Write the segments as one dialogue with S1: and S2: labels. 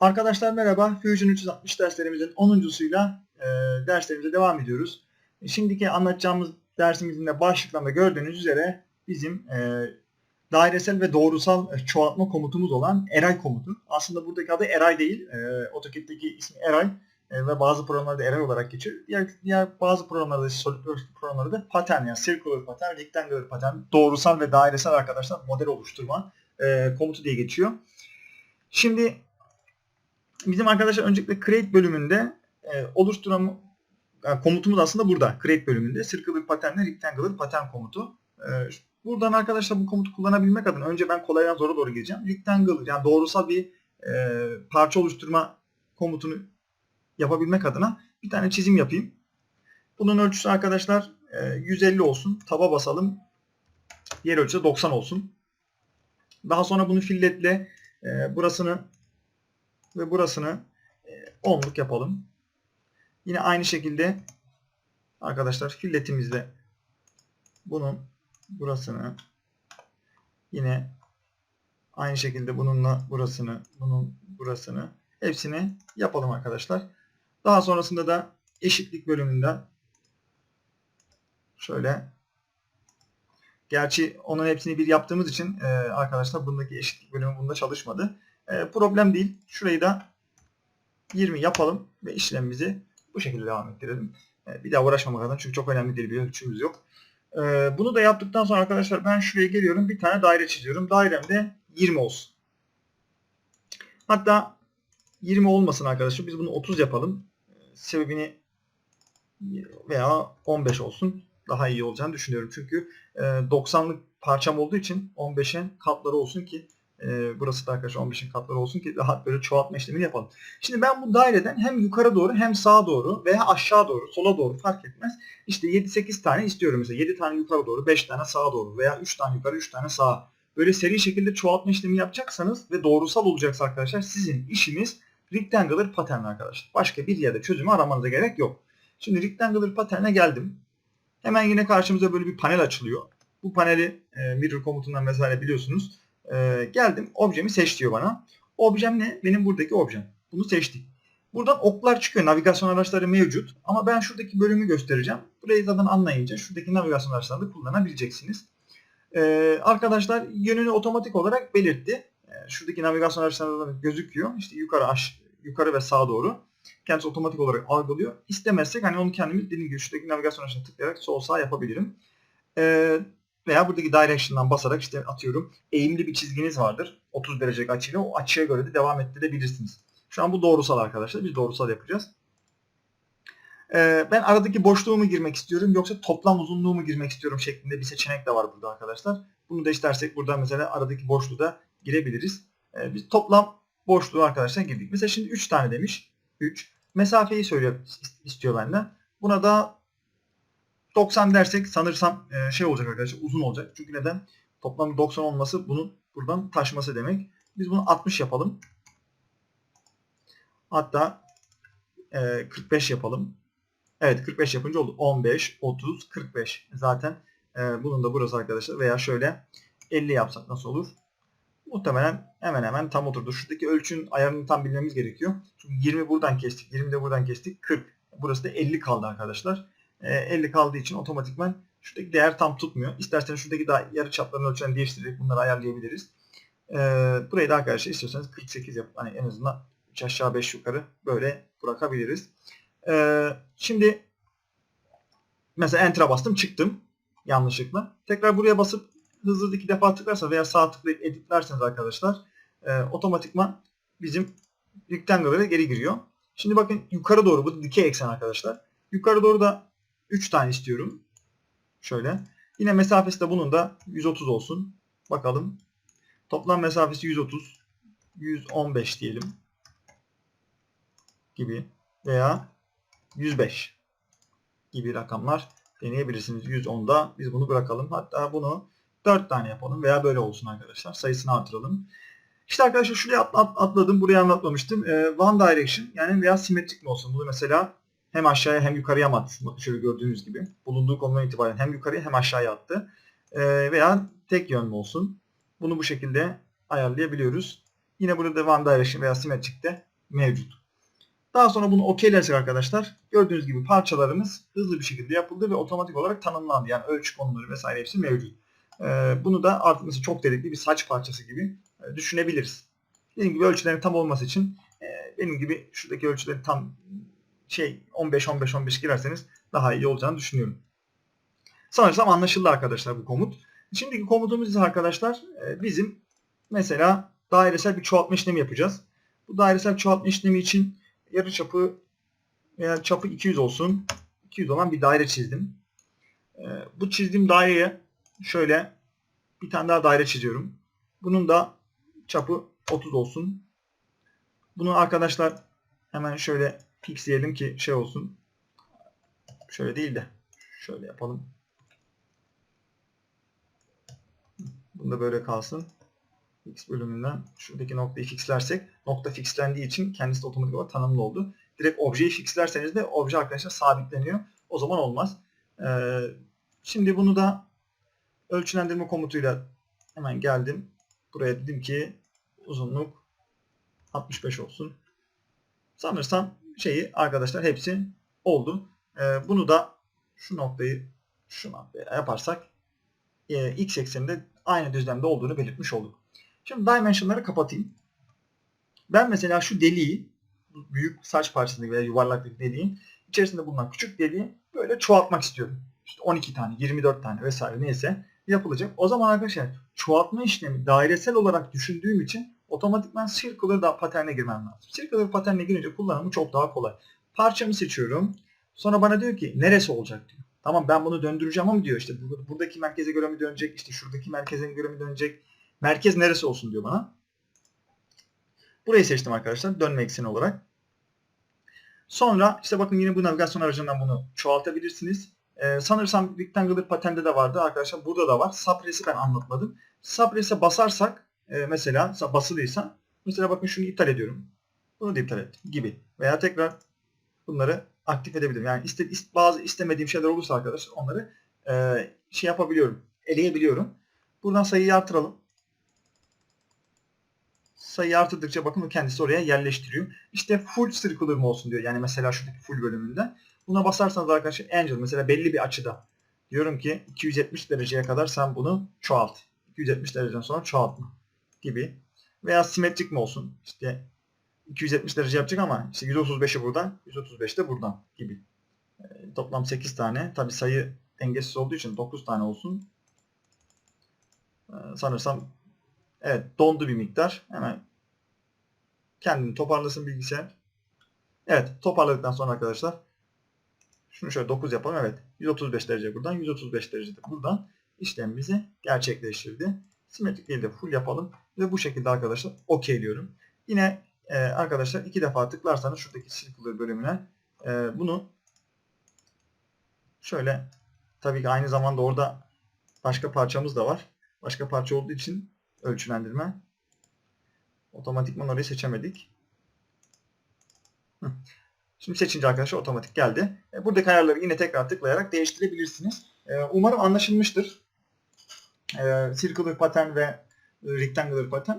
S1: Arkadaşlar merhaba. Fusion 360 derslerimizin 10.suyla e, derslerimize devam ediyoruz. E, Şimdiki anlatacağımız dersimizin de başlıklarında gördüğünüz üzere bizim e, dairesel ve doğrusal e, çoğaltma komutumuz olan eray komutu. Aslında buradaki adı eray değil. E, AutoCAD'deki ismi eray e, ve bazı programlarda eray olarak geçiyor. Diğer, diğer bazı programlarda SolidWorks programlarda da pattern yani circular pattern, rectangular pattern, doğrusal ve dairesel arkadaşlar model oluşturma e, komutu diye geçiyor. Şimdi bizim arkadaşlar öncelikle create bölümünde e, oluşturan yani komutumuz aslında burada. Create bölümünde circular pattern'le rectangular pattern komutu. E, buradan arkadaşlar bu komutu kullanabilmek adına önce ben kolaydan zora doğru gireceğim. Rectangular yani doğrusal bir e, parça oluşturma komutunu yapabilmek adına bir tane çizim yapayım. Bunun ölçüsü arkadaşlar e, 150 olsun. Taba basalım. Yer ölçüsü 90 olsun. Daha sonra bunu filletle e, burasını ve burasını e, onluk yapalım. Yine aynı şekilde arkadaşlar filletimizde bunun burasını yine aynı şekilde bununla burasını, bunun burasını hepsini yapalım arkadaşlar. Daha sonrasında da eşitlik bölümünde şöyle Gerçi onun hepsini bir yaptığımız için e, arkadaşlar bundaki eşitlik bölümü bunda çalışmadı. E, problem değil. Şurayı da 20 yapalım ve işlemimizi bu şekilde devam ettirelim. E, bir daha uğraşmamak adına çünkü çok önemli değil bir ölçümüz yok. E, bunu da yaptıktan sonra arkadaşlar ben şuraya geliyorum bir tane daire çiziyorum. Dairem de 20 olsun. Hatta 20 olmasın arkadaşlar. Biz bunu 30 yapalım. E, sebebini veya 15 olsun daha iyi olacağını düşünüyorum. Çünkü e, 90'lık parçam olduğu için 15'in katları olsun ki e, burası da arkadaşlar 15'in katları olsun ki rahat böyle çoğaltma işlemini yapalım. Şimdi ben bu daireden hem yukarı doğru hem sağa doğru veya aşağı doğru sola doğru fark etmez. İşte 7-8 tane istiyorum mesela. 7 tane yukarı doğru 5 tane sağa doğru veya 3 tane yukarı 3 tane sağa. Böyle seri şekilde çoğaltma işlemi yapacaksanız ve doğrusal olacaksa arkadaşlar sizin işiniz rectangular pattern arkadaşlar. Başka bir yerde çözümü aramanıza gerek yok. Şimdi rectangular pattern'e geldim. Hemen yine karşımıza böyle bir panel açılıyor. Bu paneli e, mirror komutundan vesaire biliyorsunuz. E, geldim objemi seç diyor bana. Objem ne? Benim buradaki objem. Bunu seçtik. Buradan oklar çıkıyor. Navigasyon araçları mevcut. Ama ben şuradaki bölümü göstereceğim. Burayı zaten anlayınca şuradaki navigasyon araçlarını kullanabileceksiniz. E, arkadaşlar yönünü otomatik olarak belirtti. E, şuradaki navigasyon araçlarında gözüküyor. İşte yukarı aş yukarı ve sağa doğru kendisi otomatik olarak algılıyor. İstemezsek hani onu kendimiz dediğim gibi şuradaki navigasyon açısına tıklayarak sol sağ yapabilirim. Ee, veya buradaki direction'dan basarak işte atıyorum eğimli bir çizginiz vardır. 30 derecelik açıyla o açıya göre de devam ettirebilirsiniz. Şu an bu doğrusal arkadaşlar. Biz doğrusal yapacağız. Ee, ben aradaki boşluğu mu girmek istiyorum yoksa toplam uzunluğu mu girmek istiyorum şeklinde bir seçenek de var burada arkadaşlar. Bunu da istersek buradan mesela aradaki boşluğu da girebiliriz. Ee, biz toplam boşluğu arkadaşlar girdik. Mesela şimdi 3 tane demiş. 3. Mesafeyi söylüyor istiyor benden. Buna da 90 dersek sanırsam e, şey olacak arkadaşlar uzun olacak. Çünkü neden? Toplam 90 olması bunun buradan taşması demek. Biz bunu 60 yapalım. Hatta e, 45 yapalım. Evet 45 yapınca oldu. 15, 30, 45. Zaten e, bunun da burası arkadaşlar. Veya şöyle 50 yapsak nasıl olur? Muhtemelen hemen hemen tam oturdu. Şuradaki ölçünün ayarını tam bilmemiz gerekiyor. Çünkü 20 buradan kestik. 20 de buradan kestik. 40. Burası da 50 kaldı arkadaşlar. E, 50 kaldığı için otomatikman şuradaki değer tam tutmuyor. İsterseniz şuradaki daha yarı çaplarını ölçülerini değiştirerek bunları ayarlayabiliriz. E, burayı da arkadaşlar istiyorsanız 48 yapıp hani en azından 3 aşağı 5 yukarı böyle bırakabiliriz. E, şimdi mesela Enter'a bastım çıktım yanlışlıkla. Tekrar buraya basıp hızlı iki defa tıklarsa veya sağ tıklayıp editlerseniz arkadaşlar e, otomatikman bizim rectangle'lara geri giriyor. Şimdi bakın yukarı doğru bu dikey eksen arkadaşlar. Yukarı doğru da 3 tane istiyorum. Şöyle. Yine mesafesi de bunun da 130 olsun. Bakalım. Toplam mesafesi 130. 115 diyelim. Gibi. Veya 105 gibi rakamlar deneyebilirsiniz. 110'da biz bunu bırakalım. Hatta bunu 4 tane yapalım veya böyle olsun arkadaşlar. Sayısını artıralım. İşte arkadaşlar şuraya at, at, atladım. Buraya anlatmamıştım. Ee, one direction yani veya simetrik mi olsun? Bunu mesela hem aşağıya hem yukarıya mı? Bakın şöyle gördüğünüz gibi. Bulunduğu konumdan itibaren hem yukarıya hem aşağıya attı. Ee, veya tek yönlü olsun. Bunu bu şekilde ayarlayabiliyoruz. Yine burada one direction veya simetrikte mevcut. Daha sonra bunu okeylersek arkadaşlar gördüğünüz gibi parçalarımız hızlı bir şekilde yapıldı ve otomatik olarak tanımlandı. Yani ölçü konuları vesaire hepsi mevcut. Ee, bunu da artık mesela çok delikli bir saç parçası gibi e, düşünebiliriz. Dediğim gibi ölçülerin tam olması için e, benim gibi şuradaki ölçüleri tam şey 15-15-15 girerseniz daha iyi olacağını düşünüyorum. Sanırsam anlaşıldı arkadaşlar bu komut. Şimdiki komutumuz ise arkadaşlar e, bizim mesela dairesel bir çoğaltma işlemi yapacağız. Bu dairesel çoğaltma işlemi için yarı çapı veya çapı 200 olsun. 200 olan bir daire çizdim. E, bu çizdiğim daireye şöyle bir tane daha daire çiziyorum. Bunun da çapı 30 olsun. Bunu arkadaşlar hemen şöyle fixleyelim ki şey olsun. Şöyle değil de şöyle yapalım. Bunu da böyle kalsın. X bölümünden şuradaki noktayı fixlersek nokta fixlendiği için kendisi de otomatik olarak tanımlı oldu. Direkt objeyi fixlerseniz de obje arkadaşlar sabitleniyor. O zaman olmaz. Ee, şimdi bunu da ölçülendirme komutuyla hemen geldim. Buraya dedim ki uzunluk 65 olsun. Sanırsam şeyi arkadaşlar hepsi oldu. Ee, bunu da şu noktayı şu noktaya yaparsak e, x ekseninde aynı düzlemde olduğunu belirtmiş olduk. Şimdi dimensionları kapatayım. Ben mesela şu deliği büyük saç parçasını veya yuvarlak bir deliğin içerisinde bulunan küçük deliği böyle çoğaltmak istiyorum. İşte 12 tane, 24 tane vesaire neyse yapılacak. O zaman arkadaşlar çoğaltma işlemi dairesel olarak düşündüğüm için otomatikman circular da paterne girmem lazım. Circular paterne girince kullanımı çok daha kolay. Parçamı seçiyorum. Sonra bana diyor ki neresi olacak diyor. Tamam ben bunu döndüreceğim ama diyor işte buradaki merkeze göre mi dönecek, işte şuradaki merkeze göre mi dönecek, merkez neresi olsun diyor bana. Burayı seçtim arkadaşlar dönme ekseni olarak. Sonra işte bakın yine bu navigasyon aracından bunu çoğaltabilirsiniz. Ee, sanırsam Rectangular patende de vardı arkadaşlar. Burada da var. Subpress'i ben anlatmadım. Subpress'e basarsak e, mesela basılıysa mesela bakın şunu iptal ediyorum. Bunu da iptal et gibi. Veya tekrar bunları aktif edebilirim. Yani iste, ist, bazı istemediğim şeyler olursa arkadaşlar onları e, şey yapabiliyorum. Eleyebiliyorum. Buradan sayıyı artıralım. Sayıyı artırdıkça bakın kendisi oraya yerleştiriyor. İşte full circular mı olsun diyor. Yani mesela şuradaki full bölümünde. Buna basarsanız arkadaşlar Angel mesela belli bir açıda. Diyorum ki 270 dereceye kadar sen bunu çoğalt. 270 dereceden sonra çoğaltma gibi. Veya simetrik mi olsun? İşte 270 derece yapacak ama işte 135'i buradan, 135 de buradan gibi. E, toplam 8 tane. Tabi sayı dengesiz olduğu için 9 tane olsun. E, sanırsam evet dondu bir miktar. Hemen kendini toparlasın bilgisayar. Evet toparladıktan sonra arkadaşlar şunu şöyle 9 yapalım. Evet 135 derece buradan 135 derece de buradan işlemimizi gerçekleştirdi. Simetrik değil de full yapalım. Ve bu şekilde arkadaşlar okeyliyorum. Yine e, arkadaşlar iki defa tıklarsanız şuradaki circular bölümüne e, bunu şöyle tabii ki aynı zamanda orada başka parçamız da var. Başka parça olduğu için ölçülendirme otomatikman orayı seçemedik. Şimdi seçince arkadaşlar otomatik geldi. E, buradaki ayarları yine tekrar tıklayarak değiştirebilirsiniz. E, umarım anlaşılmıştır. E, circular pattern ve rectangular pattern.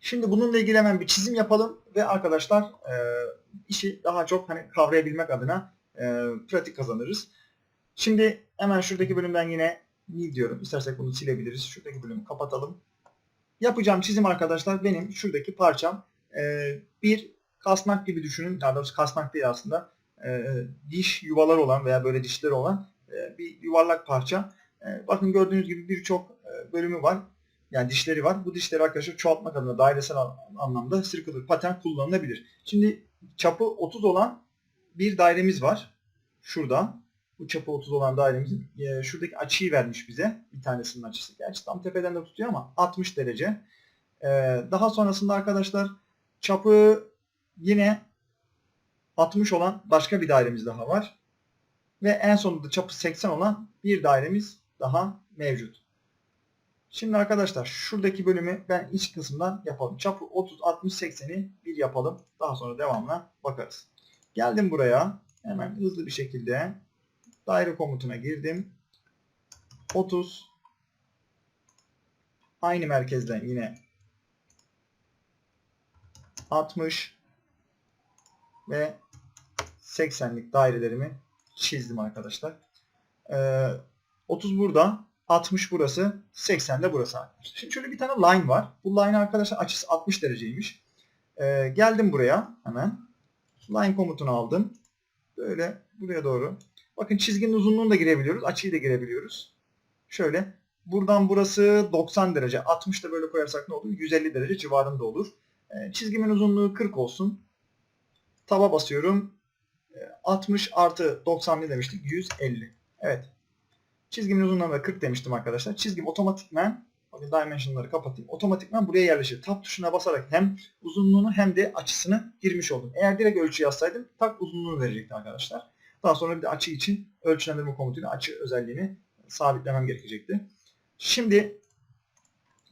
S1: Şimdi bununla ilgili hemen bir çizim yapalım ve arkadaşlar e, işi daha çok hani kavrayabilmek adına e, pratik kazanırız. Şimdi hemen şuradaki bölümden yine new diyorum. İstersek bunu silebiliriz. Şuradaki bölümü kapatalım. Yapacağım çizim arkadaşlar benim şuradaki parçam e, bir kasnak gibi düşünün. Daha doğrusu kasnak değil aslında. E, diş yuvalar olan veya böyle dişleri olan e, bir yuvarlak parça. E, bakın gördüğünüz gibi birçok e, bölümü var yani dişleri var. Bu dişleri arkadaşlar çoğaltmak adına dairesel anlamda circular pattern kullanılabilir. Şimdi çapı 30 olan bir dairemiz var. Şurada. Bu çapı 30 olan dairemiz e, şuradaki açıyı vermiş bize. Bir tanesinin açısı. Gerçi tam tepeden de tutuyor ama 60 derece. E, daha sonrasında arkadaşlar çapı yine 60 olan başka bir dairemiz daha var. Ve en sonunda çapı 80 olan bir dairemiz daha mevcut. Şimdi arkadaşlar şuradaki bölümü ben iç kısımdan yapalım. Çapı 30, 60, 80'i bir yapalım. Daha sonra devamına bakarız. Geldim buraya. Hemen hızlı bir şekilde daire komutuna girdim. 30 aynı merkezden yine 60 ve 80'lik dairelerimi çizdim arkadaşlar. Ee, 30 burada, 60 burası, 80 de burası. Şimdi şöyle bir tane line var. Bu line arkadaşlar açısı 60 dereceymiş. Ee, geldim buraya hemen. Line komutunu aldım. Böyle buraya doğru. Bakın çizginin uzunluğunu da girebiliyoruz. Açıyı da girebiliyoruz. Şöyle. Buradan burası 90 derece. 60 da böyle koyarsak ne olur? 150 derece civarında olur. Ee, çizgimin uzunluğu 40 olsun. Taba basıyorum. Ee, 60 artı 90 ne demiştik? 150. Evet. Çizgimin uzunluğuna da 40 demiştim arkadaşlar. Çizgim otomatikmen bakın dimensionları kapatayım. Otomatikman buraya yerleşir. Tab tuşuna basarak hem uzunluğunu hem de açısını girmiş oldum. Eğer direkt ölçü yazsaydım tak uzunluğunu verecekti arkadaşlar. Daha sonra bir de açı için ölçülendirme komutuyla açı özelliğini sabitlemem gerekecekti. Şimdi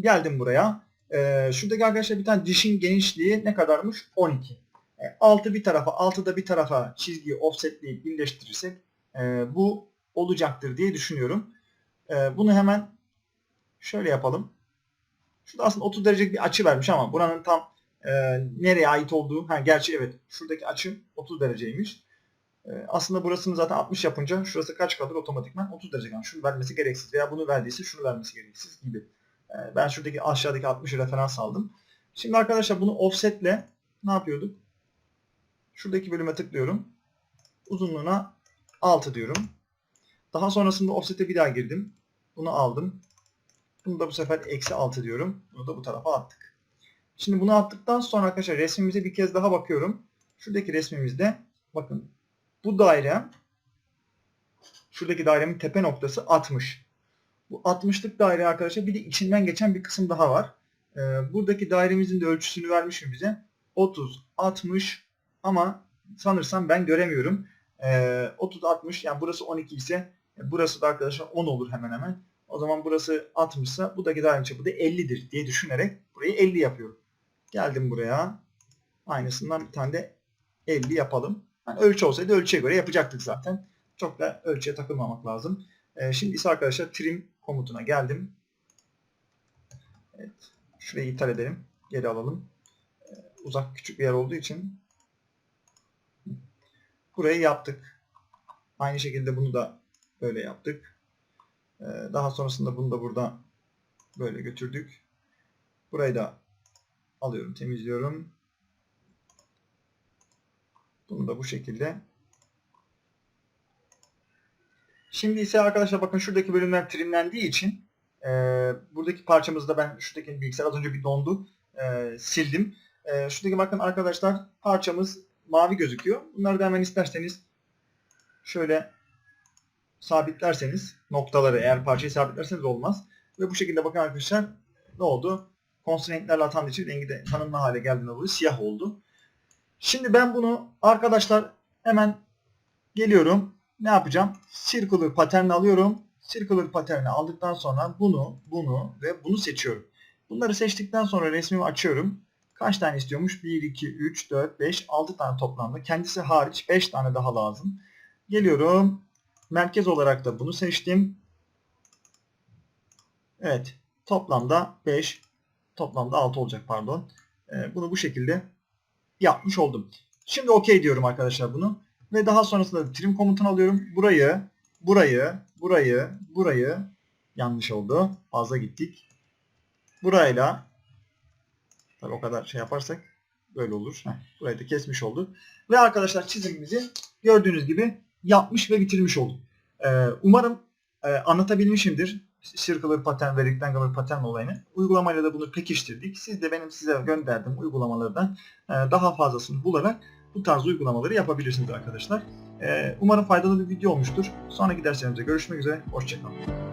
S1: geldim buraya. Ee, şuradaki arkadaşlar bir tane dişin genişliği ne kadarmış? 12. E, altı bir tarafa, altı da bir tarafa çizgiyi offsetleyip birleştirirsek e, bu olacaktır diye düşünüyorum. E, bunu hemen şöyle yapalım. Şurada aslında 30 derecelik bir açı vermiş ama buranın tam e, nereye ait olduğu, ha gerçi evet şuradaki açı 30 dereceymiş. E, aslında burasını zaten 60 yapınca şurası kaç kalır otomatikman 30 derece kalır. Şunu vermesi gereksiz veya bunu verdiyse şunu vermesi gereksiz gibi. E, ben şuradaki aşağıdaki 60'ı referans aldım. Şimdi arkadaşlar bunu offsetle ne yapıyorduk? Şuradaki bölüme tıklıyorum. Uzunluğuna 6 diyorum. Daha sonrasında offset'e bir daha girdim. Bunu aldım. Bunu da bu sefer eksi 6 diyorum. Bunu da bu tarafa attık. Şimdi bunu attıktan sonra arkadaşlar resmimize bir kez daha bakıyorum. Şuradaki resmimizde bakın bu daire şuradaki dairemin tepe noktası 60. Bu 60'lık daire arkadaşlar bir de içinden geçen bir kısım daha var. Ee, buradaki dairemizin de ölçüsünü vermiş mi bize? 30, 60 ama sanırsam ben göremiyorum. Ee, 30, 60 yani burası 12 ise burası da arkadaşlar 10 olur hemen hemen. O zaman burası 60 ise buradaki dairenin çapı da 50'dir diye düşünerek burayı 50 yapıyorum. Geldim buraya. Aynısından bir tane de 50 yapalım. Yani ölçü olsaydı ölçüye göre yapacaktık zaten. Çok da ölçüye takılmamak lazım. Ee, şimdi ise arkadaşlar trim komutuna geldim. Evet. Şurayı iptal edelim. Geri alalım. Ee, uzak küçük bir yer olduğu için burayı yaptık. Aynı şekilde bunu da böyle yaptık. Ee, daha sonrasında bunu da burada böyle götürdük. Burayı da alıyorum, temizliyorum. Bunu da bu şekilde. Şimdi ise arkadaşlar bakın şuradaki bölümler trimlendiği için e, buradaki parçamızda ben şuradaki bilgisayar az önce bir dondu. E, sildim. E, şuradaki bakın arkadaşlar parçamız mavi gözüküyor. Bunları da hemen isterseniz şöyle sabitlerseniz noktaları eğer parçayı sabitlerseniz olmaz. Ve bu şekilde bakın arkadaşlar ne oldu? Constraint'lerle atandığı için rengi de tanımlı hale geldiğinde dolayı siyah oldu. Şimdi ben bunu arkadaşlar hemen geliyorum. Ne yapacağım? Circular pattern alıyorum. Circular pattern'i aldıktan sonra bunu, bunu ve bunu seçiyorum. Bunları seçtikten sonra resmimi açıyorum. Kaç tane istiyormuş? 1, 2, 3, 4, 5, 6 tane toplamda. Kendisi hariç 5 tane daha lazım. Geliyorum. Merkez olarak da bunu seçtim. Evet. Toplamda 5. Toplamda 6 olacak pardon. Ee, bunu bu şekilde yapmış oldum. Şimdi OK diyorum arkadaşlar bunu. Ve daha sonrasında da trim komutunu alıyorum. Burayı, burayı, burayı, burayı yanlış oldu. Fazla gittik. Burayla tabii o kadar şey yaparsak böyle olur. Heh, burayı da kesmiş oldu. Ve arkadaşlar çizimimizi gördüğünüz gibi yapmış ve bitirmiş olduk. Ee, umarım e, anlatabilmişimdir. Circular pattern ve rectangular pattern olayını. Uygulamayla da bunu pekiştirdik. Siz de benim size gönderdiğim uygulamalardan e, daha fazlasını bularak bu tarz uygulamaları yapabilirsiniz arkadaşlar. Ee, umarım faydalı bir video olmuştur. Sonraki derslerimizde görüşmek üzere. Hoşçakalın.